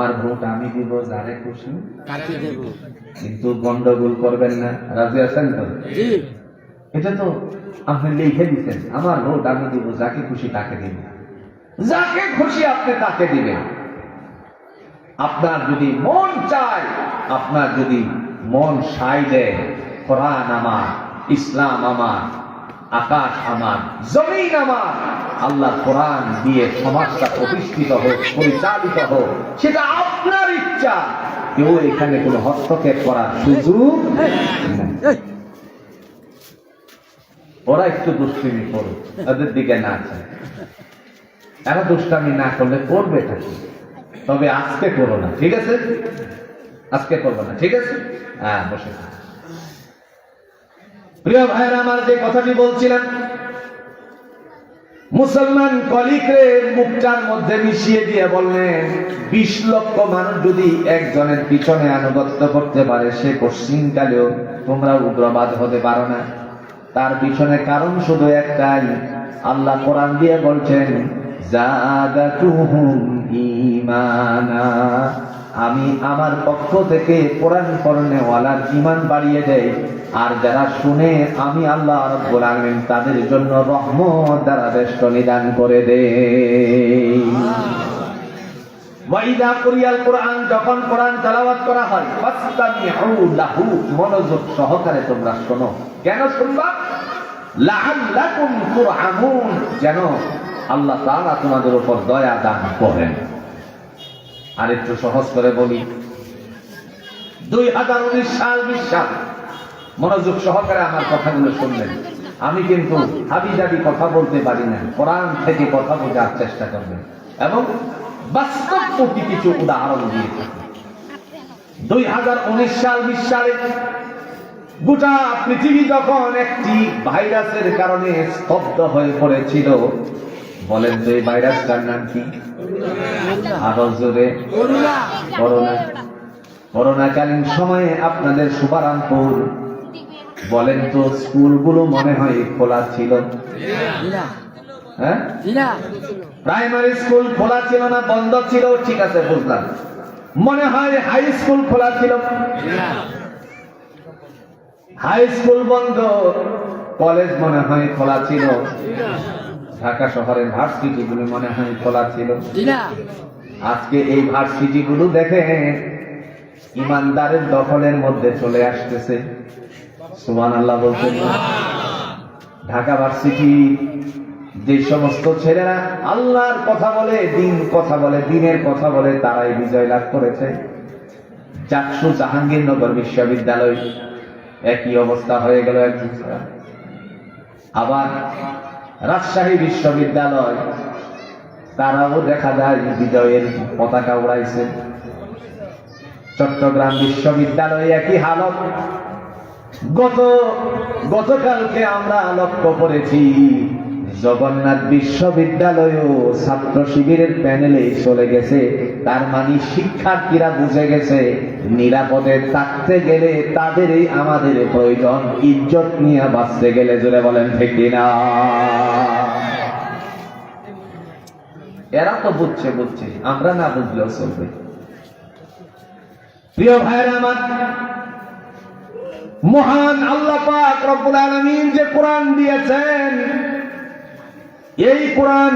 আমার ভোট আমি দিব যারে খুশি। কাকে দেব? কিন্তু গন্ডগোল করবেন না। রাজি আছেন তো? জি। এটা তো আপনি লিখে দিচ্ছেন আমার ভোট আমি দিব যাকে খুশি তাকে দিব যাকে খুশি আপনি তাকে দিবেন। আপনার যদি মন চায় আপনার যদি মন সাই দেয় কোরআন আমার ইসলাম আমার আকাশ আমার জমিন আমার। আল্লাহ কোরআন দিয়ে সমাজটা প্রতিষ্ঠিত হোক পরিচালিত হোক সেটা আপনার ইচ্ছা। কেউ এখানে কোনো হস্তক্ষেপ করার সুযোগ ওরা একটু দুষ্টিমি করুক ওদের দিকে না চায় এরা দুষ্টামি না করলে করবে কি? তবে আজকে করো না ঠিক আছে? আজকে করব না ঠিক আছে? হ্যাঁ বসে থাক। প্রিয় ভাইয়ের, আমার যে কথাটি বলছিলাম মুসলমান কলিকরে মুখটার মধ্যে মিশিয়ে দিয়ে বললেন, বিশ লক্ষ মানুষ যদি একজনের পিছনে আনুগত্য করতে পারে, সে পশ্চিমকালেও তোমরা উগ্রবাদ হতে পারো না। তার পিছনে কারণ শুধু একটাই, আল্লাহ কোরআন দিয়ে বলছেন, জাদাতুহুম ঈমানা। আমি আমার পক্ষ থেকে কোরআন পড়নেওয়ালার ইমান বাড়িয়ে দেই। আর যারা শুনে আমি আল্লাহ রব্বুল তাদের জন্য রহমত দ্বারা বেষ্টনী নিদান করে কুরিয়াল কোরআন, যখন কোরআন করা হয় লাহু, মনোযোগ সহকারে তোমরা শোনো। কেন যেন আল্লাহ তাআলা তোমাদের উপর দয়া দান করেন। আর একটু সহজ করে বলি। দুই হাজার উনিশ সাল বিশ সাল মনোযোগ সহকারে আমার কথাগুলো শুনলেন আমি কিন্তু হাবি জাবি কথা বলতে পারি না। কোরআন থেকে কথা বোঝার চেষ্টা করবেন। এবং বাস্তবমুখী কিছু উদাহরণ দিয়ে দুই হাজার উনিশ সাল বিশ সালে গোটা পৃথিবী যখন একটি ভাইরাসের কারণে স্তব্ধ হয়ে পড়েছিল বলেন তো এই ভাইরাসটার নাম কি? আরও জোরে। করোনা করোনাকালীন সময়ে আপনাদের শুভারামপুর বলেন তো স্কুলগুলো মনে হয় খোলা ছিল? হ্যাঁ? প্রাইমারি স্কুল খোলা ছিল না বন্ধ ছিল ঠিক আছে বুঝলাম। মনে হয় হাই স্কুল খোলা ছিল। হাই স্কুল বন্ধ কলেজ মনে হয় খোলা ছিল। ঢাকা শহরের ভার্সিটি গুলো মনে হয় খোলা ছিল। আজকে এই ভার্সিটি গুলো দেখে ইমানদারের দখলের মধ্যে চলে আসতেছে। সুমান আল্লাহ বলছেন ঢাকা ভার্সিটি যে সমস্ত ছেলেরা আল্লাহর কথা বলে দিন কথা বলে দিনের কথা বলে তারাই বিজয় লাভ করেছে। চাকসু জাহাঙ্গীরনগর বিশ্ববিদ্যালয় একই অবস্থা হয়ে গেল একদিন। আবার রাজশাহী বিশ্ববিদ্যালয়, তারাও দেখা যায় বিজয়ের পতাকা উড়াইছে। চট্টগ্রাম বিশ্ববিদ্যালয়ে একই হালত। গত, গতকালকে আমরা লক্ষ্য করেছি, জগন্নাথ বিশ্ববিদ্যালয়ও ছাত্র শিবিরের প্যানেলে চলে গেছে তার মানে শিক্ষার্থীরা বুঝে গেছে, নিরাপদে থাকতে গেলে তাদেরই আমাদের প্রয়োজন। ইজ্জত নিয়ে বাঁচতে গেলে জোরে বলেন, ঠিক না? এরা তো বুঝছে বুঝছে। আমরা না বুঝলেও চলবে। প্রিয় ভাইরা আমার, মহান আল্লাহ পাক রব্বুল আলামিন যে কোরআন দিয়েছেন, এই কোরআন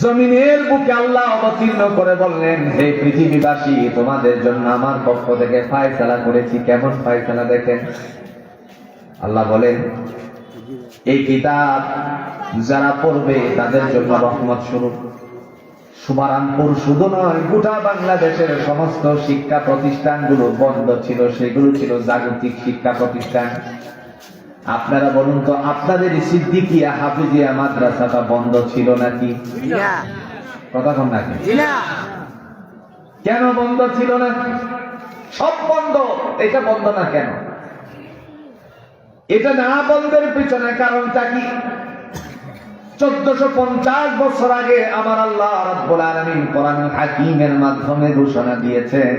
জমিনের বুকে আল্লাহ অবতীর্ণ করে বললেন, হে পৃথিবীবাসী, তোমাদের জন্য আমার পক্ষ থেকে ফায়সালা করেছি। কেমন ফায়সালা দেখেন? আল্লাহ বলেন, এই কিতাব যারা পড়বে, তাদের জন্য রহমত স্বরূপ। সুমারানপুর শুধু নয়, গোটা বাংলাদেশের সমস্ত শিক্ষা প্রতিষ্ঠানগুলো বন্ধ ছিল, সেগুলো ছিল জাগতিক শিক্ষা প্রতিষ্ঠান। আপনারা বলুন তো আপনাদের সিদ্দিকিয়া হাফিজিয়া মাদ্রাসাটা বন্ধ ছিল নাকি? কথা কম নাকি কেন? বন্ধ ছিল না? সব বন্ধ। এটা বন্ধ না কেন? এটা না বন্ধের পিছনে কারণটা কি? চোদ্দশো পঞ্চাশ বছর আগে আমার আল্লাহ রাব্বুল আলামিন কোরআন হাকিমের মাধ্যমে ঘোষণা দিয়েছেন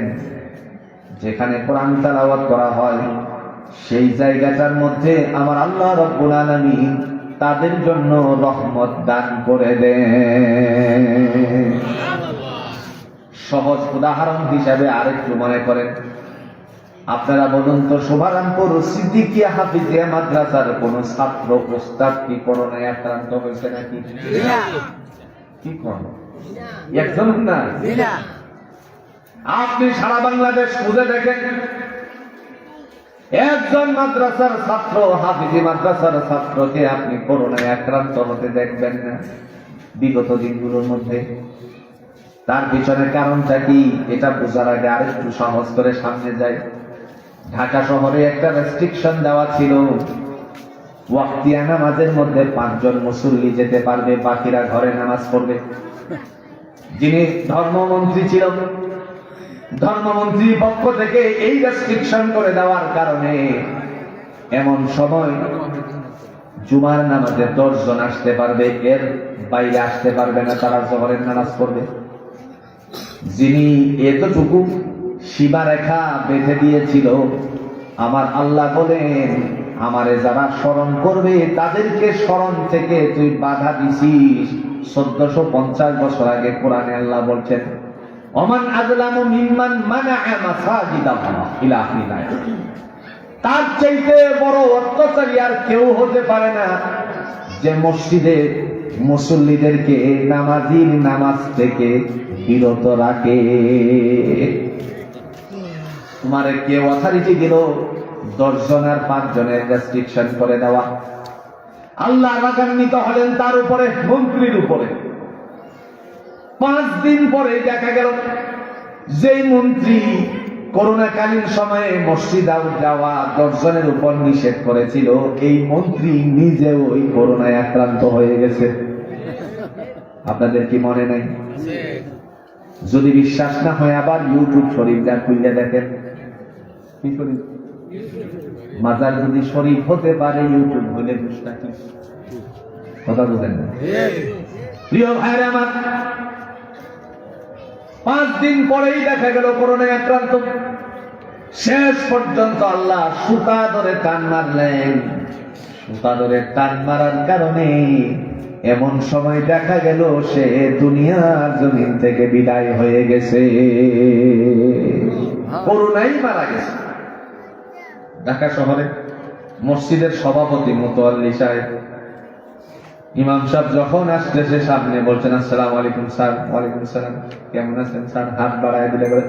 যেখানে কোরআন তেলাওয়াত করা হয় সেই জায়গাটার মধ্যে আমার আল্লাহ রব্বুল আলামিন তাদের জন্য রহমত দান করে দেন। সহজ উদাহরণ হিসাবে আরেকটু মনে করেন। আপনারা বলুন তো শোভারামপুর সিদ্দিকিয়া হাফিজিয়া মাদ্রাসার কোন ছাত্র প্রস্তাব কি করোনায় আক্রান্ত হয়েছে নাকি? কি করো একজন না? না। আপনি সারা বাংলাদেশ খুঁজে দেখেন একজন মাদ্রাসার ছাত্র, হাফিজি মাদ্রাসার ছাত্রকে আপনি করোনায় আক্রান্ত হতে দেখবেন না। বিগত দিনগুলোর মধ্যে। তার পিছনে কারণটা কি? এটা বোঝার আগে আরেকটু সহজ করে সামনে যাই। ঢাকা শহরে একটা রেস্ট্রিকশন দেওয়া ছিল। ওয়াক্তিয়া নামাজের মধ্যে পাঁচজন মুসল্লি যেতে পারবে, বাকিরা ঘরে নামাজ পড়বে। যিনি ধর্মমন্ত্রী ছিল ধর্মমন্ত্রীর পক্ষ থেকে এই রেস্ট্রিকশন করে দেওয়ার কারণে এমন সময় জুমার নামাজে দশজন আসতে পারবে, এর বাইরে আসতে পারবে না, তারা জহরের নামাজ পড়বে। যিনি এতটুকু সীমারেখা বেঁধে দিয়েছিল, আমার আল্লাহ বলেন, আমারে যারা স্মরণ করবে, তাদেরকে স্মরণ থেকে তুই বাধা দিছিস। চোদ্দশো পঞ্চাশ বছর আগে কোরআনে আল্লাহ বলছেন অমান আজলামু ইলা আখিরিল তার চাইতে বড় অত্যাচারী আর কেউ হতে পারে না যে মসজিদে মুসল্লিদেরকে নামাজির নামাজ থেকে বিরত রাখে। তোমার কে অথরিটি দিল? দশজন আর পাঁচ জনের রেস্ট্রিকশন করে দেওয়া। আল্লাহ রাগান্বিত হলেন তার উপরে, মন্ত্রীর উপরে। পাঁচ দিন পরে দেখা গেল যেই মন্ত্রী করোনাকালীন সময়ে মসজিদ আউট যাওয়া দর্শনের উপর নিষেধ করেছিল এই মন্ত্রী নিজেও ওই করোনায় আক্রান্ত হয়ে গেছে। আপনাদের কি মনে নাই? যদি বিশ্বাস না হয় আবার ইউটিউব শরীফ যা খুললে দেখেন। কি শরীফ? মাজার যদি শরীফ হতে পারে ইউটিউব হলে কথা বুঝেন না। প্রিয় ভাইরা আমার পাঁচ দিন পরেই দেখা গেল করোনায় আক্রান্ত। শেষ পর্যন্ত আল্লাহ সুতা ধরে টান মারলেন। সুতা ধরে টান মারার কারণে এমন সময় দেখা গেল সে দুনিয়ার জমিন থেকে বিদায় হয়ে গেছে। করোনাই মারা গেছে। ঢাকা শহরে মসজিদের সভাপতি মোতোয়াল্লি সাহেব ইমাম সাহেব যখন আসতেছে সামনে বলছেন, আসসালাম আলাইকুম স্যার, ওয়ালাইকুম সালাম, কেমন আছেন স্যার? হাত বাড়ায় দিলে করে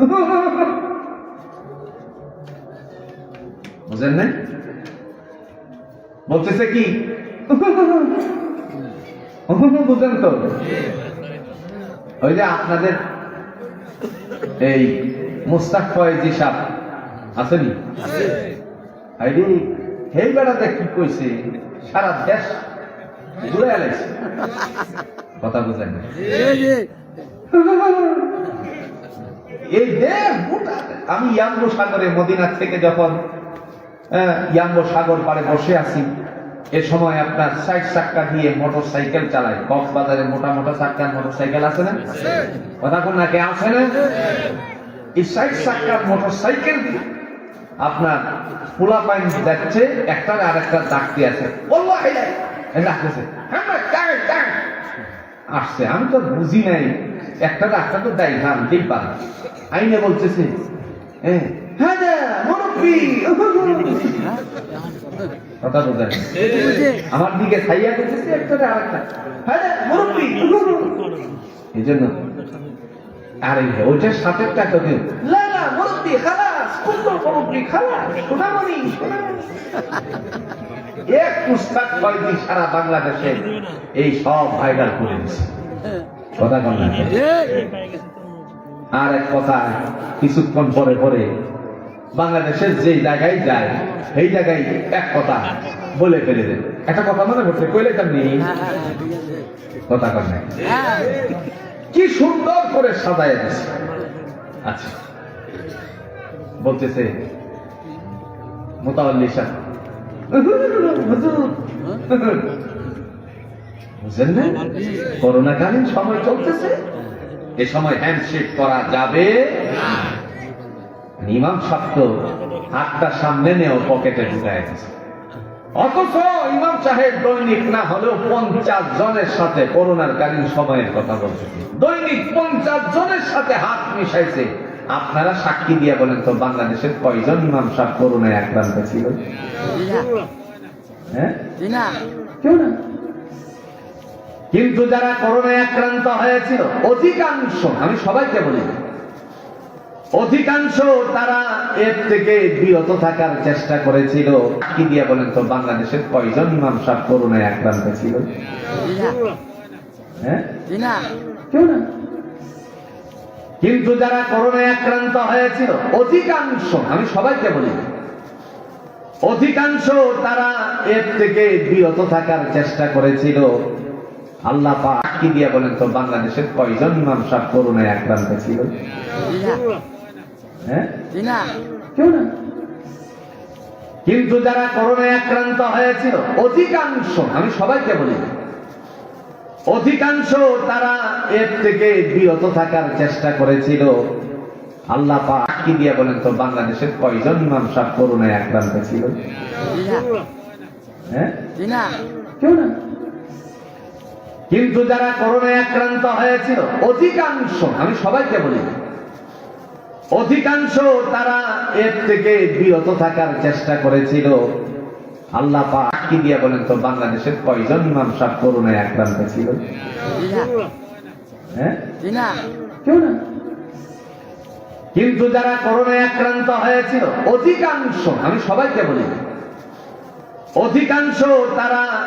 বুঝেন না বলতেছে কি বুঝেন তো ওই যে আপনাদের এই মুস্তাক ফয়েজি সাহ আসেনি আইডি হেই বেড়াতে কি কইছে সারা দেশ ঘুরে আলাইছে কথা বুঝেন না। এই দেশ আমি ইয়াম্বো সাগরে মদিনা থেকে যখন ইয়াম্বো সাগর পাড়ে বসে আছি, এ সময় আপনার ষাট চাক্কা দিয়ে মোটর সাইকেল চালায় কক্সবাজারে মোটা মোটা চাক্কার মোটর সাইকেল আছে না? কথা কোন না, কে আছে না? এই ষাট চাক্কার মোটর সাইকেল দিয়ে আপনার পোলা পাইন যাচ্ছে একটার আর একটা ডাকতে আছে। আসছে, আমি তো বুঝি নাই। একটা ডাক্তার তো দেয় না আনতেই পারে আইনে বলতেছে হ্যাঁ আমার দিকে ছাইয়া করতেছে একটা। এই জন্য আরে ওইটার সাথে টাকা দিও। না না মুরব্বি, খালাস সুন্দর খালাস, সোনামণি সোনামণি। এক পুস্তক কয়দিন সারা বাংলাদেশে এই সব ভাইরাল করে দিচ্ছে কথা কন? আর এক কথা কিছুক্ষণ পরে পরে বাংলাদেশের যে জায়গায় যায় সেই জায়গায় এক কথা বলে ফেলে দেবে একটা কথা মনে করছে কইলে কেমনি। কথা হ্যাঁ, কি সুন্দর করে সাজায় দিচ্ছে আচ্ছা বলতেছে মোতাল্লি শাহ বুঝলেন না? করোনাকালীন সময় চলতেছে। এ সময় হ্যান্ডশেক করা যাবে ইমাম সাপ্ত হাতটা সামনে নেও পকেটে ঢুকায় অথচ ইমাম সাহেব দৈনিক না হলেও পঞ্চাশ জনের সাথে করোনার কালীন সময়ের কথা বলছে। দৈনিক পঞ্চাশ জনের সাথে হাত মিশাইছে। আপনারা সাক্ষী দিয়ে বলেন তো বাংলাদেশের কয়জন ইমাম সাহেব করোনায় আক্রান্ত ছিল? হ্যাঁ? কিন্তু যারা করোনায় আক্রান্ত হয়েছিল অধিকাংশ আমি সবাইকে বলি অধিকাংশ তারা এর থেকে বিরত থাকার চেষ্টা করেছিল। কি দিয়ে বলেন তো বাংলাদেশের কয়জন ইমাম সাহেব করোনায় আক্রান্ত ছিল? হ্যাঁ? কেউ না। কিন্তু যারা করোনায় আক্রান্ত হয়েছিল অধিকাংশ আমি সবাইকে বলি অধিকাংশ তারা এর থেকে বিরত থাকার চেষ্টা করেছিল। আল্লাহ পাক দিয়ে বলেন তো বাংলাদেশের কয়জন মানুষ করোনায় আক্রান্ত ছিল? হ্যাঁ? না। কিন্তু যারা করোনায় আক্রান্ত হয়েছিল অধিকাংশ আমি সবাইকে বলি অধিকাংশ তারা এর থেকে বিরত থাকার চেষ্টা করেছিল। আল্লাহ পাক কি দিয়ে বলেন তো বাংলাদেশের কয়জন সাহেব করোনায় আক্রান্ত ছিল? হ্যাঁ? কিন্তু যারা করোনায় আক্রান্ত হয়েছিল অধিকাংশ আমি সবাইকে বলি অধিকাংশ তারা এর থেকে বিরত থাকার চেষ্টা করেছিল। আল্লাহ পাক দিয়া বলেন তো বাংলাদেশের কয়জন ইমাম সাহেব করোনায় আক্রান্ত ছিল? হ্যাঁ? কেউ না। কিন্তু যারা করোনায় আক্রান্ত হয়েছিল অধিকাংশ আমি সবাইকে বলি অধিকাংশ তারা